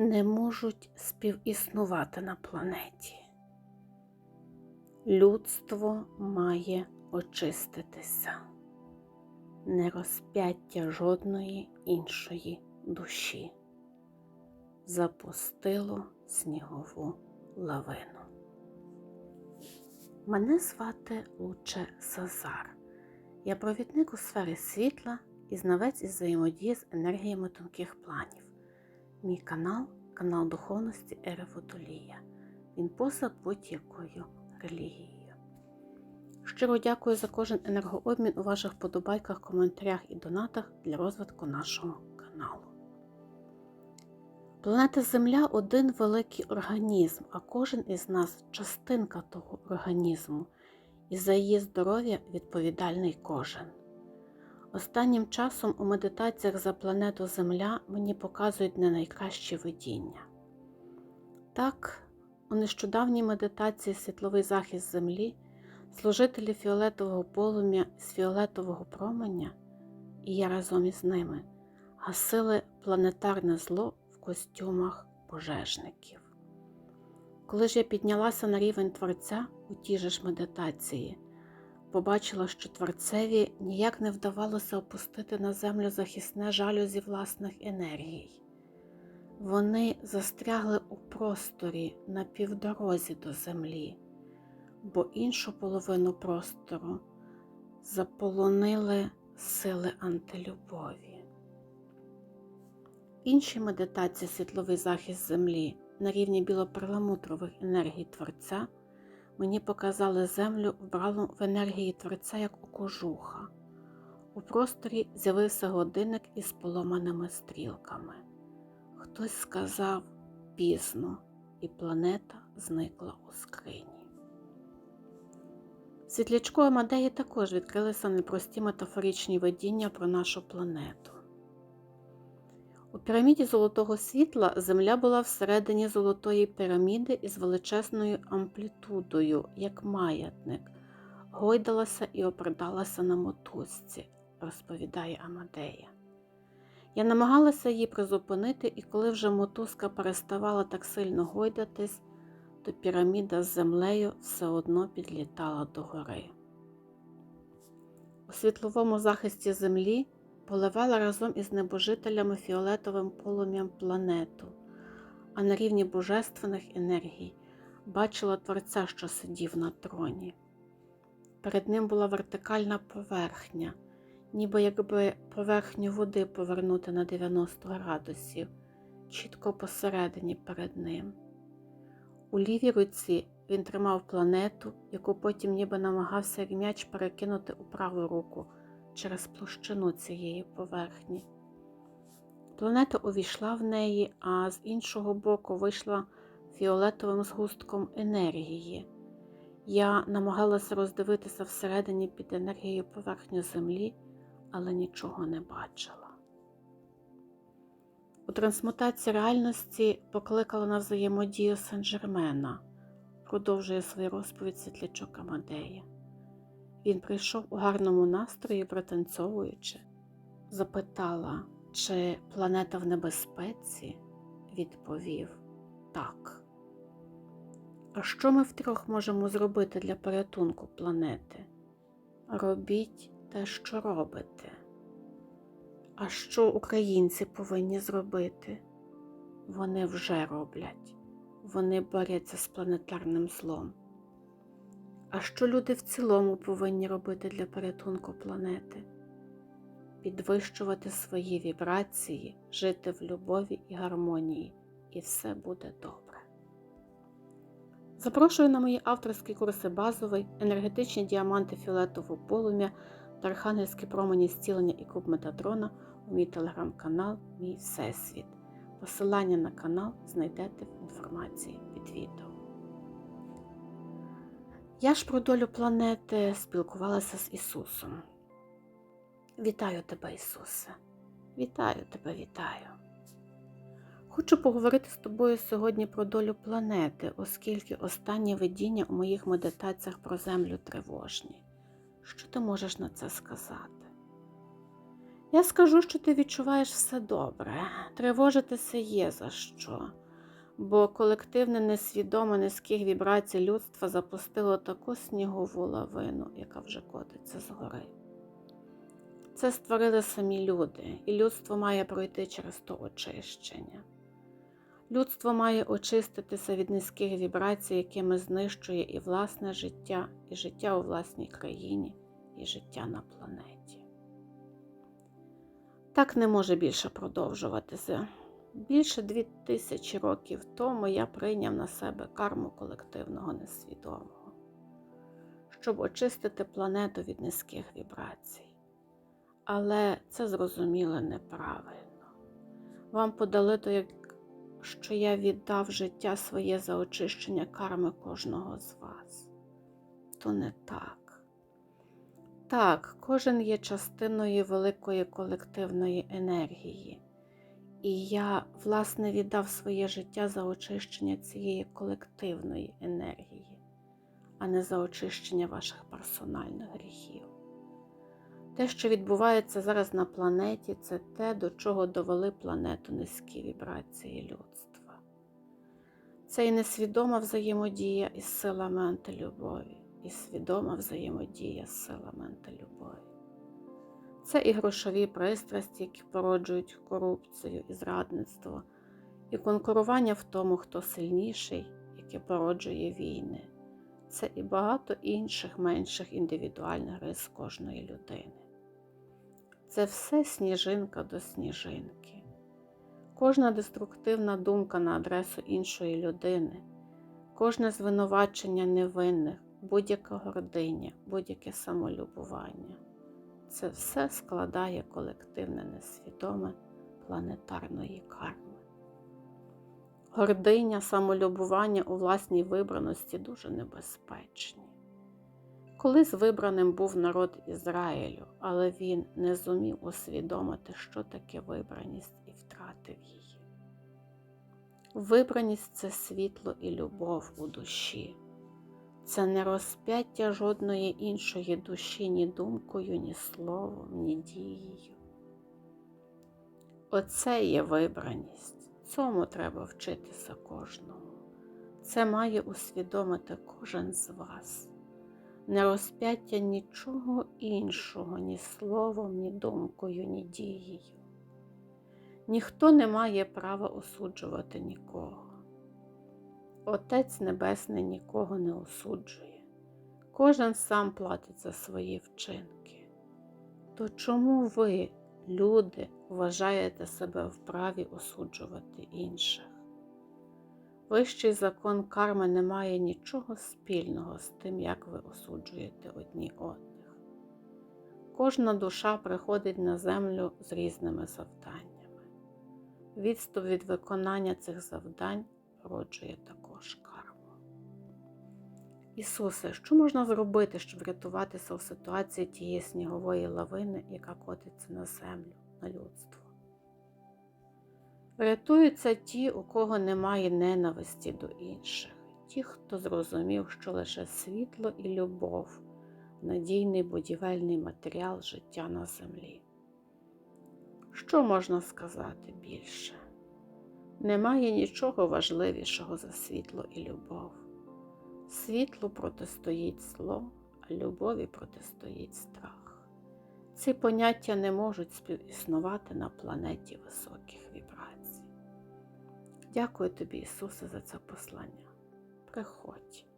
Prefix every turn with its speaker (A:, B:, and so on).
A: не можуть співіснувати на планеті. Людство має очиститися, не розп'яття жодної іншої душі. Запустило снігову лавину. Мене звати Луче Сазар. Я провідник у сфері світла і знавець із взаємодії з енергіями тонких планів. Мій канал канал духовності Ери Водолія. Він поза будь-якою релігією. Щиро дякую за кожен енергообмін у ваших подобайках, коментарях і донатах для розвитку нашого каналу. Планета Земля один великий організм, а кожен із нас частинка того організму, і за її здоров'я відповідальний кожен. Останнім часом у медитаціях за планету Земля мені показують не найкращі видіння. Так, у нещодавній медитації Світловий захист Землі служителі фіолетового полум'я з фіолетового променя, і я разом із ними гасили планетарне зло в костюмах пожежників. Коли ж я піднялася на рівень Творця у тій же ж медитації, побачила, що Творцеві ніяк не вдавалося опустити на землю захисне жалюзі власних енергій. Вони застрягли у просторі на півдорозі до землі, бо іншу половину простору заполонили сили антилюбові. Інші медитації світловий захист землі на рівні білоперламутрових енергій Творця мені показали землю вбрану в енергії Творця як у кожуха. У просторі з'явився годинник із поломаними стрілками. Хтось сказав пізно, і планета зникла у скрині. Світлячку Амадеї також відкрилися непрості метафоричні видіння про нашу планету. У піраміді золотого світла Земля була всередині золотої піраміди із величезною амплітудою, як маятник, гойдалася і опридалася на мотузці, розповідає Амадея. Я намагалася її призупинити, і коли вже мотузка переставала так сильно гойдатись, то піраміда з землею все одно підлітала догори. У світловому захисті землі поливала разом із небожителями фіолетовим полум'ям планету, а на рівні божественних енергій бачила Творця, що сидів на троні. Перед ним була вертикальна поверхня, ніби якби поверхню води повернути на 90 градусів, чітко посередині перед ним. У лівій руці він тримав планету, яку потім ніби намагався м'яч перекинути у праву руку через площину цієї поверхні. Планета увійшла в неї, а з іншого боку вийшла фіолетовим згустком енергії. Я намагалася роздивитися всередині під енергією поверхню Землі, але нічого не бачила. У трансмутації реальності покликала на взаємодію Сен-Жермена, продовжує свою розповідь світлячок Амадея. Він прийшов у гарному настрої, пританцьовуючи, запитала, чи планета в небезпеці, відповів так. А що ми втрьох можемо зробити для порятунку планети? Робіть те, що робите. А що українці повинні зробити? Вони вже роблять, вони борються з планетарним злом. А що люди в цілому повинні робити для порятунку планети? Підвищувати свої вібрації, жити в любові і гармонії, і все буде добре. Запрошую на мої авторські курси базовий, енергетичні діаманти фіолетового полум'я та архангельські промені зцілення і куб Метатрона у мій телеграм-канал Мій Всесвіт. Посилання на канал знайдете в інформації під відео. Я ж про долю планети спілкувалася з Ісусом. Вітаю тебе, Ісусе! Вітаю тебе, вітаю! Хочу поговорити з тобою сьогодні про долю планети, оскільки останні видіння у моїх медитаціях про землю тривожні. Що ти можеш на це сказати? Я скажу, що ти відчуваєш все добре, тривожитися є за що, бо колективне несвідоме низьких вібрацій людства запустило таку снігову лавину, яка вже котиться згори. Це створили самі люди, і людство має пройти через то очищення. Людство має очиститися від низьких вібрацій, якими знищує і власне життя, і життя у власній країні, і життя на планеті. Так не може більше продовжуватися. Більше дві тисячі років тому я прийняв на себе карму колективного несвідомого, щоб очистити планету від низьких вібрацій. Але це зрозуміло неправильно. Вам подали то, як що я віддав життя своє за очищення карми кожного з вас. То не так. Так, кожен є частиною великої колективної енергії. І я, власне, віддав своє життя за очищення цієї колективної енергії, а не за очищення ваших персональних гріхів. Те, що відбувається зараз на планеті, це те, до чого довели планету низькі вібрації людства. Це і несвідома взаємодія із силами антилюбові, і свідома взаємодія з силами антилюбові. Це і грошові пристрасті, які породжують корупцію і зрадництво, і конкурування в тому, хто сильніший, яке породжує війни. Це і багато інших менших індивідуальних рис кожної людини. Це все сніжинка до сніжинки. Кожна деструктивна думка на адресу іншої людини, кожне звинувачення невинних, будь-яка гординя, будь-яке самолюбування це все складає колективне несвідоме планетарної карми. Гординя, самолюбування у власній вибраності дуже небезпечні. Колись вибраним був народ Ізраїлю, але він не зумів усвідомити, що таке вибраність і втратив її. Вибраність це світло і любов у душі, це не розп'яття жодної іншої душі ні думкою, ні словом, ні дією. Оце є вибраність, цьому треба вчитися кожному. Це має усвідомити кожен з вас не розп'яття нічого іншого, ні словом, ні думкою, ні дією. Ніхто не має права осуджувати нікого. Отець Небесний нікого не осуджує, кожен сам платить за свої вчинки. То чому ви, люди, вважаєте себе вправі осуджувати інших? Вищий закон карми не має нічого спільного з тим, як ви осуджуєте одні одних. Кожна душа приходить на землю з різними завданнями. Відступ від виконання цих завдань породжує також карму. Ісусе, що можна зробити, щоб врятуватися у ситуації тієї снігової лавини, яка котиться на землю, на людство? Рятуються ті, у кого немає ненависті до інших, ті, хто зрозумів, що лише світло і любов надійний будівельний матеріал життя на землі. Що можна сказати більше? Немає нічого важливішого за світло і любов. Світлу протистоїть зло, а любові протистоїть страх. Ці поняття не можуть співіснувати на планеті високих вібрацій. Дякую тобі, Ісусе, за це послання. Приходь.